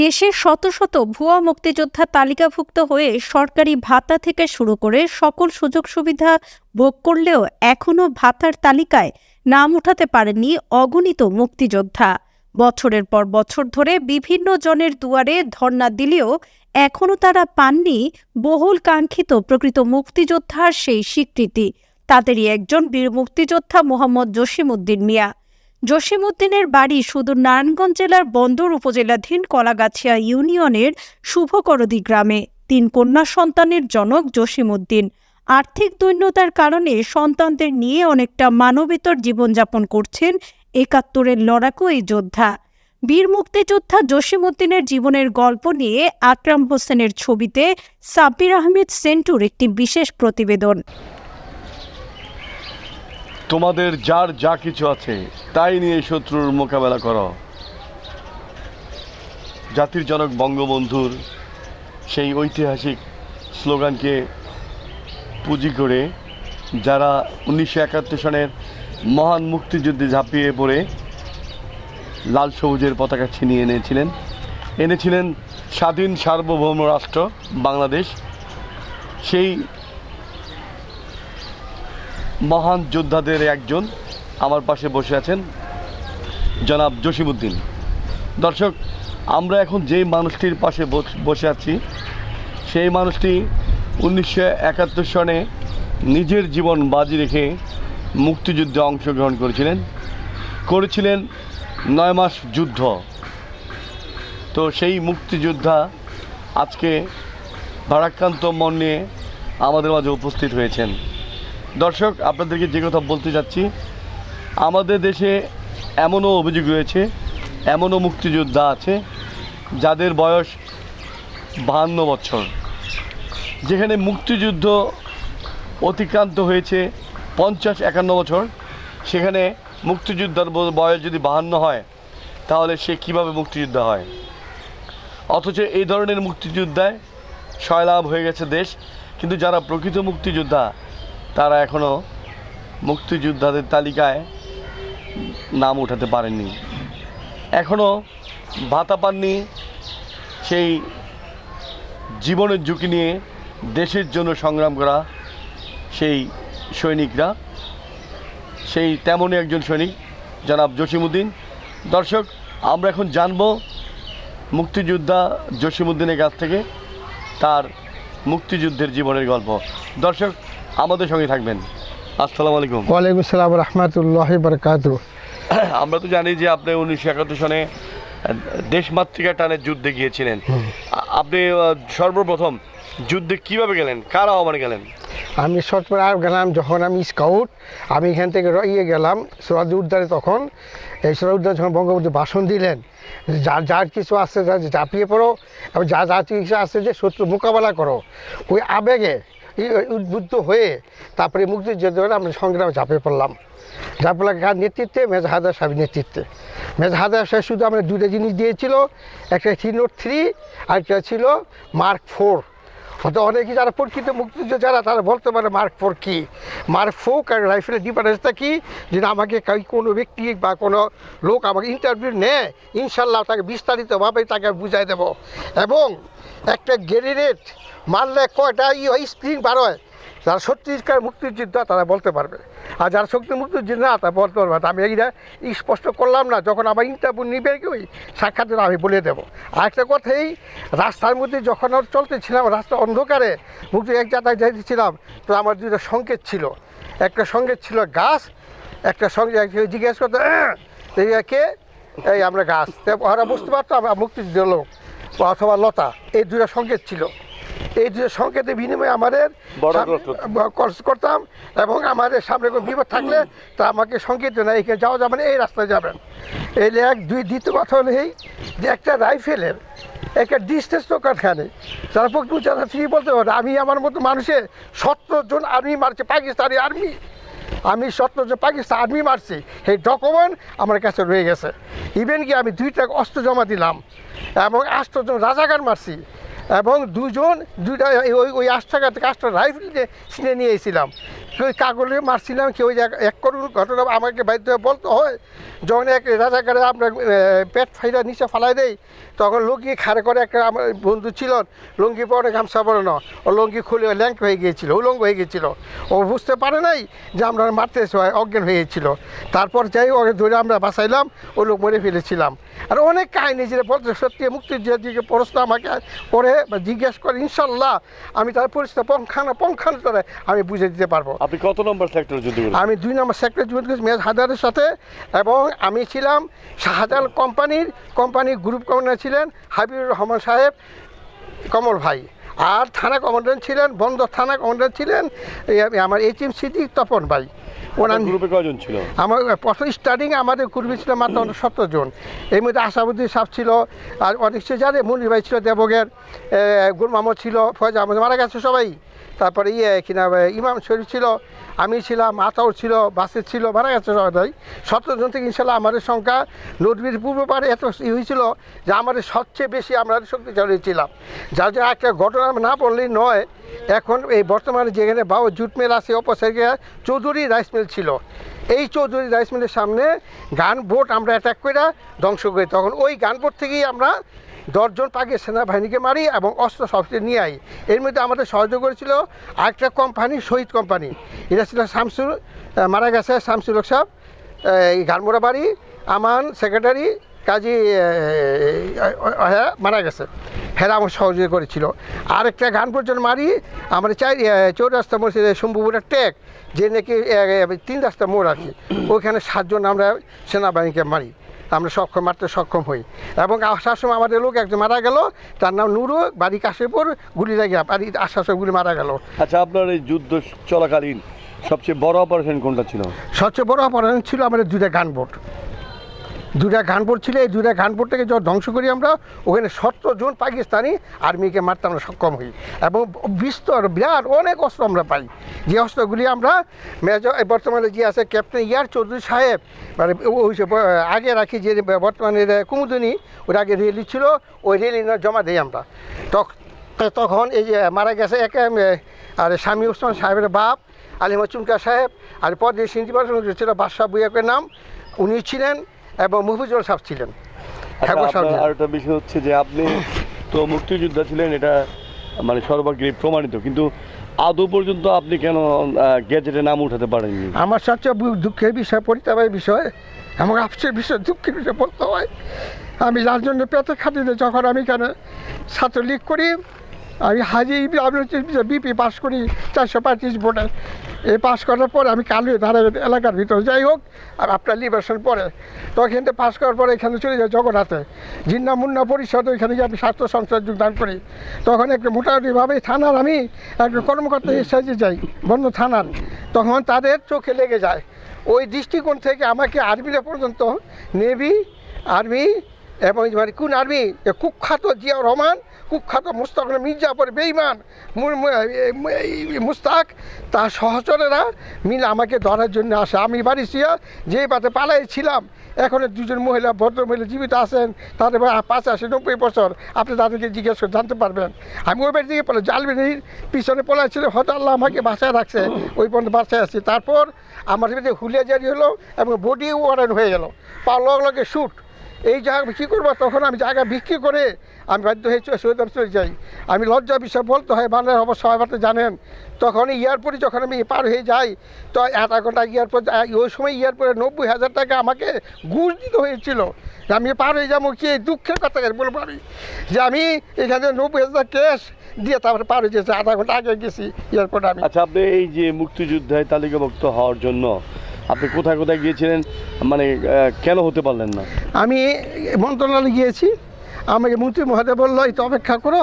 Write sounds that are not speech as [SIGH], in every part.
দেশের শত শত ভুয়া মুক্তিযোদ্ধা তালিকাভুক্ত হয়ে সরকারি ভাতা থেকে শুরু করে সকল সুযোগ সুবিধা ভোগ করলেও এখনও ভাতার তালিকায় নাম উঠাতে পারেননি অগণিত মুক্তিযোদ্ধা। বছরের পর বছর ধরে বিভিন্ন জনের দুয়ারে ধর্ণা দিলেও এখনও তারা পাননি বহুল কাঙ্ক্ষিত প্রকৃত মুক্তিযোদ্ধার সেই স্বীকৃতি। তাদেরই একজন বীর মুক্তিযোদ্ধা মোহাম্মদ জসিমউদ্দিন মিয়া। জসিমউদ্দিনের বাড়ি সুদূর নারায়ণগঞ্জ জেলার বন্দর উপজেলাধীন কলাগাছিয়া ইউনিয়নের শুভকরদি গ্রামে। তিন কন্যা সন্তানের জনক জসিমউদ্দিন। আর্থিক দৈন্যতার কারণে সন্তানদের নিয়ে অনেকটা মানবেতর জীবনযাপন করছেন একাত্তরের লড়াকু এই যোদ্ধা। বীর মুক্তিযোদ্ধা জসিমউদ্দিনের জীবনের গল্প নিয়ে আকরাম হোসেনের ছবিতে সাব্বির আহমেদ সেন্টুর একটি বিশেষ প্রতিবেদন। তোমাদের যার যা কিছু আছে, তাই নিয়ে শত্রুর মোকাবেলা করো। জাতির জনক বঙ্গবন্ধুর সেই ঐতিহাসিক স্লোগানকে পুঁজি করে যারা উনিশশো একাত্তর সনের মহান মুক্তিযুদ্ধে ঝাঁপিয়ে পড়ে, লাল সবুজের পতাকা ছিনিয়ে এনেছিলেন। এনেছিলেন স্বাধীন সার্বভৌম রাষ্ট্র, বাংলাদেশ। সেই মহান যোদ্ধাদের একজন আমার পাশে বসে আছেন, জনাব জসিমউদ্দিন। দর্শক, আমরা এখন যেই মানুষটির পাশে বস- বসে আছি, সেই মানুষটি উনিশশো একাত্তর সনে নিজের জীবন বাজি রেখে মুক্তিযুদ্ধে অংশগ্রহণ করেছিলেন। করেছিলেন নয় মাস যুদ্ধ। তো সেই মুক্তিযোদ্ধা আজকে ভারাক্রান্ত মন নিয়ে আমাদের মাঝে উপস্থিত হয়েছেন। দর্শক, আপনাদেরকে যে কথা বলতে যাচ্ছি, আমাদের দেশে এমনও অভিযোগ রয়েছে, এমনও মুক্তিযোদ্ধা আছে যাদের বয়স বাহান্ন বছর। যেখানে মুক্তিযুদ্ধ অতিক্রান্ত হয়েছে পঞ্চাশ একান্ন বছর, সেখানে মুক্তিযোদ্ধার বয়স যদি বাহান্ন হয়, তাহলে সে কীভাবে মুক্তিযোদ্ধা হয়? অথচ এই ধরনের মুক্তিযোদ্ধায় সয়লাভ হয়ে গেছে দেশ, কিন্তু যারা প্রকৃত মুক্তিযোদ্ধা তারা এখনও মুক্তিযোদ্ধাদের তালিকায় নাম উঠাতে পারেননি। এখনও ভাতা পাননি সেই জীবনের ঝুঁকি নিয়ে দেশের জন্য সংগ্রাম করা সেই সৈনিকরা। সেই তেমনই একজন সৈনিক, জনাব জসিমুদ্দিন দর্শক, আমরা এখন জানব মুক্তিযোদ্ধা জসিমুদ্দিনের কাছ থেকে তার মুক্তিযুদ্ধের জীবনের গল্প। দর্শক আমাদের সঙ্গে থাকবেন। আসসালামু আলাইকুম। ওয়ালাইকুম সালাম রহমতুল্লাহ বরকাত আমরা তো জানি যে আপনি উনিশশো একাত্তর সনে দেশমাতৃকা টানে যুদ্ধে গিয়েছিলেন। আপনি সর্বপ্রথম যুদ্ধে কীভাবে গেলেন? কার আহ্বানে গেলেন? আমি সৎপর আর গেলাম যখন আমি স্কাউট আমি এখান থেকে ইয়ে গেলাম সোরাদি উদ্যানে তখন। এই সোরাদি উদ্যানে যখন বঙ্গবন্ধু ভাষণ দিলেন যার যার কিছু আসছে যা ঝাঁপিয়ে পড়ো এবং যা যা কিছু আসছে যে শত্রু মোকাবেলা করো ওই আবেগে উদ্বুদ্ধ হয়ে তারপরে মুক্তিযোদ্ধারা আমরা সংগ্রামে ঝাঁপে পড়লাম। ঝাঁপলা কার নেতৃত্বে? মেজা সাহেব নেতৃত্বে। মেজাহাদার সাহেব শুধু আমরা দুটো জিনিস দিয়েছিল, একটা থ্রি নোট থ্রি আর একটা ছিল মার্ক ফোর হয়তো অনেকে যারা প্রকৃত মুক্তিযুদ্ধ, যারা তারা বলতে পারে মার্ক ফোর কি? মার্ক ফোক আর রাইফেলের ডিফারেন্সটা কী? যে আমাকে কোনো ব্যক্তি বা কোনো লোক আমাকে ইন্টারভিউ নেয়, ইনশাল্লাহ তাকে বিস্তারিতভাবে তাকে বুঝাই দেব। এবং একটা গ্রেনেড মারলে কয়টা ই স্প্রিং বার হয়। যারা সত্যিকার মুক্তিযোদ্ধা, তারা বলতে পারবে। আর যারা শক্তি মুক্তিযোদ্ধা না তারা বলতে পারবে। আমি এইটা স্পষ্ট করলাম না। যখন আমার ইন্টারভিউ নিবে ওই সাক্ষাৎ আমি বলে দেবো। আর একটা কথা এই, রাস্তার মধ্যে যখন ওর চলতেছিলাম, রাস্তা অন্ধকারে মুক্তি এক জায়গায় যাইতেছিলাম, তো আমার দুটো সংকেত ছিল। একটা সংকেত ছিল গাছ, একটা সঙ্গে জিজ্ঞেস করতো কে? এই আমরা গাছ। ওরা বুঝতে পারতো আমরা মুক্তিযুদ্ধের লোক, অথবা লতা, এই দুটো সংকেত ছিল। এই দুটো সংকেতের বিনিময়ে আমাদের। করতাম এবং আমাদের সামনে কোনো বিপদ থাকলে তা আমাকে সংকেত না। এখানে যাওয়া যাবে না এই রাস্তায় যাবেন। এই এক দুই দ্বিতীয় কথা হলো এই যে একটা রাইফেলের একটা ডিস্টেন্স দোকানখানে যারা পক্ষে যারা ঠিক বলতে পারে আমি আমার মতো মানুষের সত্তর জন আর্মি মারছে পাকিস্তানি আর্মি। আমি সত্তর জন পাকিস্তান আর্মি মারছি এই ডকুমেন্ট আমার কাছে রয়ে গেছে। ইভেন কি আমি দুইটা অস্ত্র জমা দিলাম এবং আটজন রাজাকার মারছি। এবং দুজন দুটা ওই ওই আট টাকা রাইফেল দিয়ে নিয়ে এসেছিলাম। ওই কাগজে মারছিলাম কেউ এক করুন ঘটনা আমাকে বাধ্য বলতে হয়, যখন এক রাজাকারে আমরা পেট ফাইরা নিচে ফালাই দেই, তখন লুঙ্গি খাড়ে করে একটা আমার বন্ধু ছিল, লুঙ্গি পরে গামছা পরে না, ও লুঙ্গি খুলে ল্যাঙ্ক হয়ে গিয়েছিল, উলঙ্গ হয়ে গিয়েছিল। ও বুঝতে পারে নাই যে আমরা মারতে অজ্ঞান হয়ে গিয়েছিল। তারপর যাই ওকে ধরে আমরা বাঁচাইলাম, ও লোক মরে ফেলেছিলাম। আর অনেক কাহিনী যেটা বলতে সত্যি মুক্তির যে প্রশ্ন আমাকে করে বা জিজ্ঞেস করে, ইনশাল্লাহ, আমি তার পরিস্থিতি পঙ্খানা পঙ্খান্তরে আমি বুঝে দিতে পারব। আপনি কত নম্বর সেক্টরে যুদ্ধ করেছেন? আমি দুই নম্বর সেক্টরে যুদ্ধ করেছি মেয়াজ হায়দারের সাথে এবং আমি ছিলাম শাহজালাল কোম্পানির কোম্পানির গ্রুপ কমান্ডার ছিলেন হাবিবুর রহমান সাহেব কমল ভাই। আর থানা কমান্ডার ছিলেন বন্দর থানা কমান্ডার ছিলেন আমার এইচ এম সিদ্দিক তপন ভাই। ওনার গ্রুপে কয়জন ছিল? আমার প্রথম স্টার্টিং আমাদের কুর্মী ছিল মাত্র সত্তর জন। এর মধ্যে আশাবুদ্দিন সাহ ছিল আর অনেক সে জানে মনির ভাই ছিল দেবগের গুল মাহমদ ছিল ফয়জ আহমদ মারা গেছে সবাই। তারপরে ইয়ে কিনা ইমাম শরীফ ছিল, আমি ছিলাম আতাউর ছিল বাসের ছিল, মারা গেছে সবাই। সত্তর জন থেকে ইনশাল্লাহ আমাদের সংখ্যা নদীর পূর্ব পারে এত ই হয়েছিল যে আমাদের সবচেয়ে বেশি আমরা শক্তিশালী ছিলাম। যার জন্য একটা ঘটনা না বললেই নয়, এখন এই বর্তমানে যেখানে বাবু জুট মিল আছে অপসাইডে চৌধুরী রাইস মিল ছিল। এই চৌধুরী রাইস মিলের সামনে গান বোট আমরা অ্যাটাক করে ধ্বংস করি। তখন ওই গান বোট থেকেই আমরা দশজন পাকে সেনাবাহিনীকে মারি এবং অস্ত্র সবচেয়ে নিয়ে আই। এর মধ্যে আমাদের সহযোগ করেছিল আরেকটা কোম্পানি, শহীদ কোম্পানি। এটা ছিল শামসুল মারা গেছে শামসুল সাহেব এই গানমোড়া বাড়ি, আমান, সেক্রেটারি, কাজী হ্যাঁ মারা গেছে। হ্যাঁ আমার সহযোগিতা করেছিল। আরেকটা গান পর্যন্ত মারি আমার চাই চৌরাস্তা মসজিদে শম্ভুপুরের টেক, যে নাকি তিন রাস্তা মোড় আছে ওইখানে সাতজন আমরা সেনাবাহিনীকে মারি। আমরা সক্ষম মারতে সক্ষম হই। এবং আসার সময় আমাদের লোক একজন মারা গেল তার নাম নুরু বাড়ি কাশিপুর গুলি লাগে বাড়ি আসার সময় গুলি মারা গেল। আচ্ছা আপনার এই যুদ্ধ চলাকালীন সবচেয়ে বড় অপারেশন কোনটা ছিল? সবচেয়ে বড় অপারেশন ছিল আমাদের দুটা গানবোট দুটা গানবোট ছিল এই দুটা গানবোটটাকে যখন ধ্বংস করি আমরা, ওখানে সত্তর জন পাকিস্তানি আর্মিকে মারতে আমরা সক্ষম হই। এবং বিস্তর, বিরাট অনেক অস্ত্র আমরা পাই। যে অস্ত্রগুলি আমরা মেজর বর্তমানে যে আছে ক্যাপ্টেন ইয়ার চৌধুরী সাহেব মানে ওই আগে রাখি যে বর্তমানে কুমুদিনী, ওর আগে রেলি ছিল, ওই রেলি জমা দিই আমরা। তখ- তখন এই যে মারা গেছে একে আর স্বামী ওসমান সাহেবের বাপ, আলিমা চুমকা সাহেব, আর পদে সিন্ধি ছিল, বাদশাহ বুয়াকের নাম, উনি ছিলেন এবং মুফিজুল সাহেব ছিলেন। আচ্ছা, হ্যাঁ, সাহেব আপনার ছিলেন। আর একটা বিষয় হচ্ছে যে আপনি তো মুক্তিযোদ্ধা ছিলেন এটা মানে সর্বাগ্রে প্রমাণিত। কিন্তু আদৌ পর্যন্ত আপনি কেন গ্যাজেটে নাম উঠাতে পারেননি? আমার সবচেয়ে দুঃখের বিষয় পরিতাপের বিষয় এবং আফসের বিষয় দুঃখের বিষয় বলতে হয় আমি যার জন্য পেতে খাটিতে যখন আমি এখানে ছাত্রলীগ করি আমি হাজি আমি হচ্ছে বিপি পাস করি চারশো পঁয়ত্রিশ ভোটে। এই পাস করার পরে আমি কালু ধারে এলাকার ভিতরে যাই হোক, আর আপনার লিবারেশন পরে। তো এখান থেকে পাস করার পরে এখানে চলে যাই জগন্নাথে। জিন্না মুন্না পরিষদ, ওইখানে গিয়ে আমি স্বাস্থ্য সংস্থায় যোগদান করি। তখন একটা মোটামুটিভাবে থানার আমি একটা কর্মকর্তা সাজে যাই বন্ধ থানার। তখন তাদের চোখে লেগে যায়। ওই দৃষ্টিকোণ থেকে আমাকে আর্মিরা পর্যন্ত নেভি, আর্মি এবং কোন আর্মি? কুখ্যাত জিয়াউর রহমান, কুখ্যাত মুস্তাক মির্জাফর বেইমান মুস্তাক, তার সহচরেরা মিলে আমাকে ধরার জন্য আসে। আমি বাড়ি ছিয়া যে পাতে পালাই ছিলাম, এখন দুজন মহিলা, ভদ্র মহিলা জীবিত আছেন, তাদের পাঁচাশি নব্বই বছর। আপনি তাদেরকে জিজ্ঞেস করে জানতে পারবেন। আমি ওই বাড়ি থেকে পড়ে জালবিনির পিছনে পড়া ছিল হয়তো আল্লাহ আমাকে বাসায় রাখছে। ওই পর্যন্ত বাসায় আছি। তারপর আমার হুলিয়া জারি হলো এবং বডি ওয়ারেন্ট হয়ে গেল। পাওয়ার লগে লগে শ্যুট এই জায়গা কী করব, তখন আমি জায়গা বিক্রি করে আমি বাধ্য হয়ে সৈয়দ চলে যাই। আমি লজ্জা বিষয় বলতে হয়, বাংলার অবশ্য সবাই জানেন। তখন এয়ারপোর্টে যখন আমি পার হয়ে যাই, তো আধা ঘণ্টা এয়ারপোর্ট ওই সময় এয়ারপোর্টে নব্বই হাজার টাকা আমাকে ঘুষ দিতে হয়েছিল। যে আমি পার হয়ে যাব কি? দুঃখের কথা বলে পারি যে আমি এখানে নব্বই হাজার ক্যাশ দিয়ে তারপরে পার হয়ে গেছি, আধা ঘণ্টা আগে গেছি এয়ারপোর্টে আমি। আচ্ছা আপনি এই যে মুক্তিযোদ্ধায় তালিকাভুক্ত হওয়ার জন্য আপনি কোথায় কোথায় গিয়েছিলেন? মানে কেন হতে পারলেন না? আমি মন্ত্রণালয়ে গিয়েছি। আমাকে মন্ত্রী মহাদেব বলল, এই তো অপেক্ষা করো।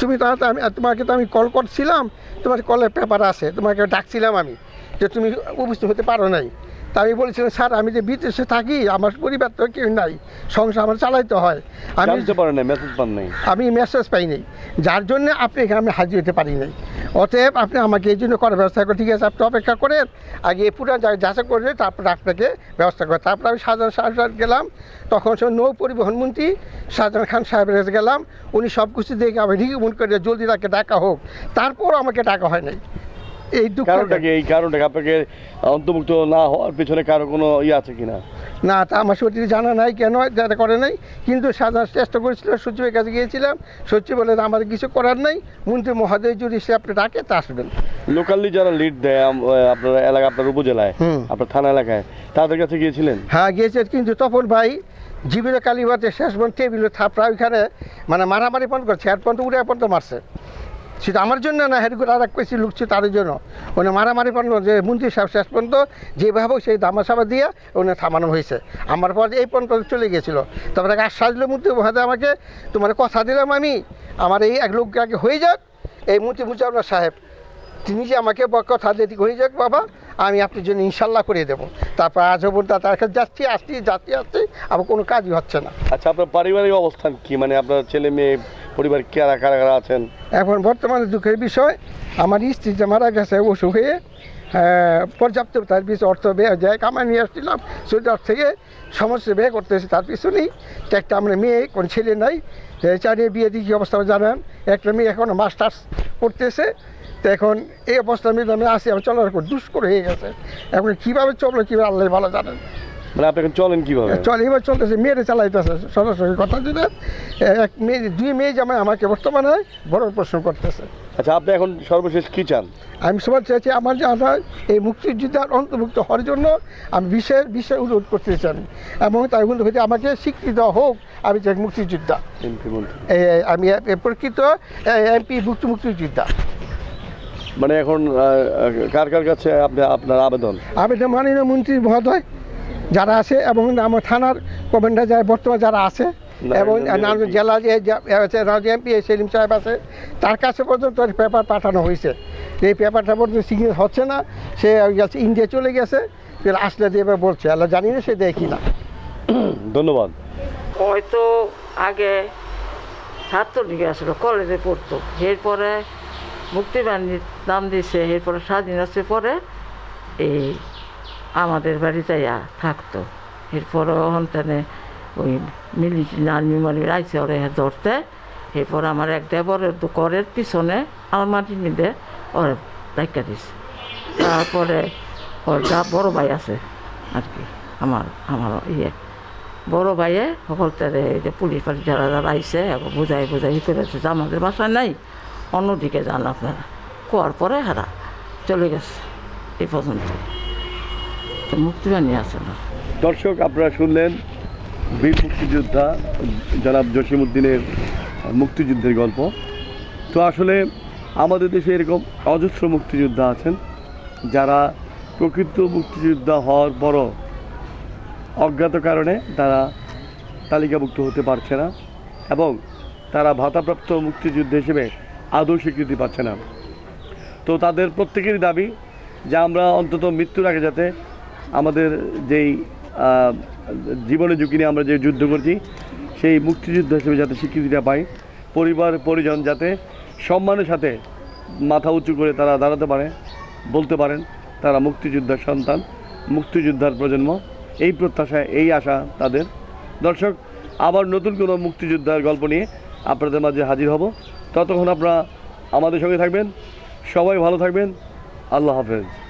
তুমি তাহলে আমি তোমাকে তো আমি কল করছিলাম। তোমার কলের পেপার আছে। তোমাকে ডাকছিলাম আমি যে তুমি উপস্থিত হতে পারো নাই। তা আমি বলেছিলাম স্যার আমি যে বিদেশে থাকি আমার পরিবার তো কেউ নাই সংসার আমার চালাইতে হয়। আমি পারেন মেসেজ পান নাই। আমি মেসেজ পাই নাই। যার জন্য আপনি এখানে আমি হাজির হতে পারি নাই। অতএব আপনি আমাকে এই জন্য করার ব্যবস্থা করে ঠিক আছে আপনি অপেক্ষা করেন। আগে পুরো যাচাই করে তারপর আপনাকে ব্যবস্থা করে তারপর আমি শাহজাহান সাহেব গেলাম। তখন সে নৌ পরিবহন মন্ত্রী শাহজাহান খান সাহেবের কাছে গেলাম। উনি সব কিছু দেখে আমি রিকমেন্ড করে জলদি তাকে ডাকা হোক। তারপর আমাকে ডাকা হয় নাই। এই দুঃখ এই আপনাকে অন্তর্ভুক্ত না হওয়ার পিছনে কারও কোনো ইয়ে আছে কিনা? না তা আমার সত্যি জানা নাই কেন যাতে করে নাই। কিন্তু সাজার চেষ্টা করেছিল সচিবের কাছে গিয়েছিলাম। সচিব বলে আমাদের কিছু করার নাই। মন্ত্রী মহোদয় যদি সে আপনি ডাকে তা আসবেন। লোকালি যারা লিড দেয় আপনার এলাকা আপনার উপজেলায়। আপনার থানা এলাকায় তাদের কাছে গিয়েছিলেন? হ্যাঁ গিয়েছে। কিন্তু তপন ভাই জীবিত কালীবাতে শেষ পর্যন্ত টেবিলে থাপড়া ওইখানে মানে মারামারি পর্যন্ত করছে। পর্যন্ত উড়ে পর্যন্ত মারছে। সেটা আমার জন্য না হেডগুলো আর এক পেয়েছি লুকছে তার জন্য। ওনে মারামারি পর্যন্ত যে মন্ত্রী সাহেব শেষ পর্যন্ত যেভাবে সেই দামা সাবা দিয়ে ওনে থামানো হয়েছে। আমার পর এই পর্যন্ত চলে গেছিল তারপরে আশ্বাস দিল মন্ত্রী মহাদয় আমাকে, তোমার কথা দিলাম আমি। আমার এই এক লোক আগে হয়ে যাক। এই মন্ত্রী মুজাফর সাহেব, তিনি যে আমাকে কথা দিয়ে হয়ে যাক বাবা, আমি আপনার জন্য ইনশাল্লাহ করে দেবো। তারপর আজ পর্যন্ত তার কাছে যাচ্ছি, আসছি যাচ্ছি, আসছি, আবার কোনো কাজই হচ্ছে না। আচ্ছা আপনার পারিবারিক অবস্থান কি? মানে আপনার ছেলে মেয়ে, পরিবার কারা কারা আছেন? এখন বর্তমানে দুঃখের বিষয়, আমার স্ত্রী যে মারা গেছে অসুখ হয়ে পর্যাপ্ত তার পিছনে অর্থ ব্যয় যায় কামাই নিয়ে আসছিলাম সৌদি থেকে সমস্ত ব্যয় করতেছে তার পিছনেই একটা আমরা মেয়ে, কোন ছেলে নাই। চারিয়ে বিয়ে দিয়ে কী অবস্থা জানেন? একটা মেয়ে এখন মাস্টার্স করতেছে। তো এখন এই অবস্থার মধ্যে আমি আসি আমি চলার দুষ্কর হয়ে গেছে। এখন কীভাবে চলল কীভাবে আল্লাহ ভালো জানেন? মানে আপনি এখন চলেন কীভাবে? চল এবার চলতেছে মেয়েরে চালাইতেছে সরাসরি কথা যেটা এক মেয়ে দুই মেয়ে জামাই আমাকে বর্তমানে বড় প্রশ্ন করতেছে। আচ্ছা আপনি এখন সর্বশেষ কি চান? আমি সবার চাইছি আমার যারা এই মুক্তিযোদ্ধার অন্তর্ভুক্ত হওয়ার জন্য আমি বিশেষ বিশেষ অনুরোধ করতে চাই। এবং তাই অনুরোধ হতে আমাকে স্বীকৃতি হোক আমি যে মুক্তিযোদ্ধা। আমি প্রকৃত এমপি মুক্তি মুক্তিযোদ্ধা। মানে এখন কার কার কাছে আপনি আপনার আবেদন? আবেদন মাননীয় মন্ত্রী মহোদয় যারা আছে এবং আমার থানার কমান্ডার যারা বর্তমানে যারা আছে এবং জেলা যে রাজ্য এমপি সেলিম সাহেব আছে। তার কাছে পর্যন্ত পেপার পাঠানো হয়েছে। এই পেপারটা পর্যন্ত সিগনেচার হচ্ছে না। সে গেছে ইন্ডিয়া চলে গেছে। আসলে দেবে বলছে আল্লাহ জানি না সে দেখি না। [COUGHS] ধন্যবাদ। হয়তো আগে ছাত্র ছাত্রলীগে আসলো কলেজে পড়তো। এরপরে মুক্তিবাহিনীর নাম দিয়েছে এরপরে স্বাধীনতার পরে এই আমাদের বাড়িতে থাকতো। এরপরে ওখানে ওই মিলিটারি আর্মি মানে আইসে ওরে ধরতে। এরপর আমার এক দেবরের করের পিছনে আমার মাটির মধ্যে ওরে রাখা দিছে। তারপরে ওর যা বড়ো ভাই আছে আর কি, আমার আমার ইয়ে। বড় ভাইয়ে সকল তাদের এই যে পুলিশ পালিশ যারা যারা আইসে বুঝাই বুঝাই করেছে যে আমাদের বাসায় নাই, অন্যদিকে যান আপনারা। কোয়ার পরে হারা চলে গেছে। এই পর্যন্ত। তো মুক্তিবাণী আছে না। দর্শক, আপনারা শুনলেন বীর মুক্তিযোদ্ধা জনাব জসিমুদ্দিনের মুক্তিযুদ্ধের গল্প। তো আসলে আমাদের দেশে এরকম অজস্র মুক্তিযোদ্ধা আছেন যারা প্রকৃত মুক্তিযোদ্ধা হওয়ার পরও অজ্ঞাত কারণে তারা তালিকাভুক্ত হতে পারছে না এবং তারা ভাতাপ্রাপ্ত মুক্তিযুদ্ধ হিসেবে আদৌ স্বীকৃতি পাচ্ছে না। তো তাদের প্রত্যেকেরই দাবি যে আমরা অন্তত মৃত্যুর আগে যাতে আমাদের যেই আহ, জীবনের ঝুঁকি নিয়ে আমরা যে যুদ্ধ করছি সেই মুক্তিযুদ্ধ হিসেবে যাতে স্বীকৃতিটা পাই পরিবার পরিজন যাতে সম্মানের সাথে মাথা উঁচু করে তারা দাঁড়াতে পারে বলতে পারেন তারা মুক্তিযোদ্ধার সন্তান মুক্তিযোদ্ধার প্রজন্ম এই প্রত্যাশায় এই আশা তাদের। দর্শক আবার নতুন কোনো মুক্তিযোদ্ধার গল্প নিয়ে আপনাদের মাঝে হাজির হব। ততক্ষণ আপনারা আমাদের সঙ্গে থাকবেন। সবাই ভালো থাকবেন। আল্লাহ হাফেজ।